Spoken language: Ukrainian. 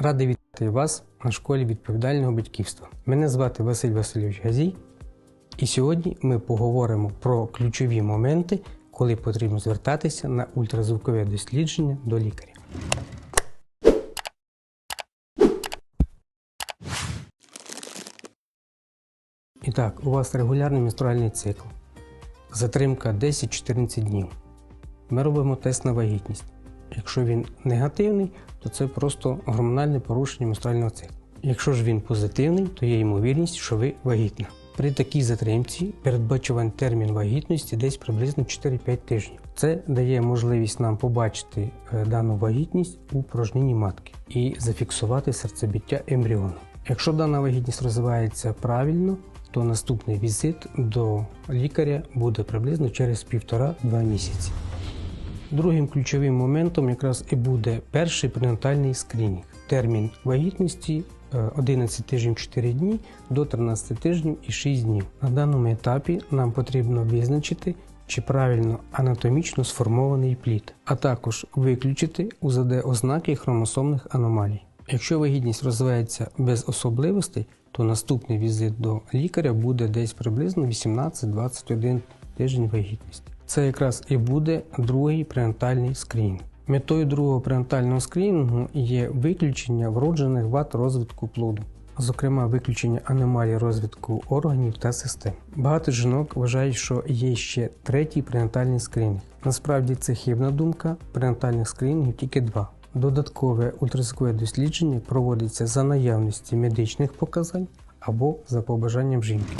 Радий вітати вас на школі відповідального батьківства. Мене звати Василь Васильович Газій, і сьогодні ми поговоримо про ключові моменти, коли потрібно звертатися на ультразвукове дослідження до лікаря. І так, у вас регулярний менструальний цикл. Затримка 10-14 днів. Ми робимо тест на вагітність. Якщо він негативний, то це просто гормональне порушення менструального циклу. Якщо ж він позитивний, то є ймовірність, що ви вагітна. При такій затримці передбачуваний термін вагітності десь приблизно 4-5 тижнів. Це дає можливість нам побачити е, дану вагітність у порожнині матки і зафіксувати серцебиття ембріону. Якщо дана вагітність розвивається правильно, то наступний візит до лікаря буде приблизно через півтора-два місяці. Другим ключовим моментом якраз і буде перший пренатальний скринінг. Термін вагітності е, 11 тижнів 4 дні до 13 тижнів і 6 днів. На даному етапі нам потрібно визначити, чи правильно анатомічно сформований плід, а також виключити УЗД ознаки хромосомних аномалій. Якщо вагітність розвивається без особливостей, то наступний візит до лікаря буде десь приблизно 18-21 тиждень вагітності. Це якраз і буде другий пренатальний скринінг. Метою другого пренатального скринінгу є виключення вроджених вад розвитку плоду, зокрема виключення аномалій розвитку органів та систем. Багато жінок вважають, що є ще третій пренатальний скринінг. Насправді це хибна думка, пренатальних скринінгів тільки два. Додаткове ультразвукове дослідження проводиться за наявності медичних показань або за побажанням жінки.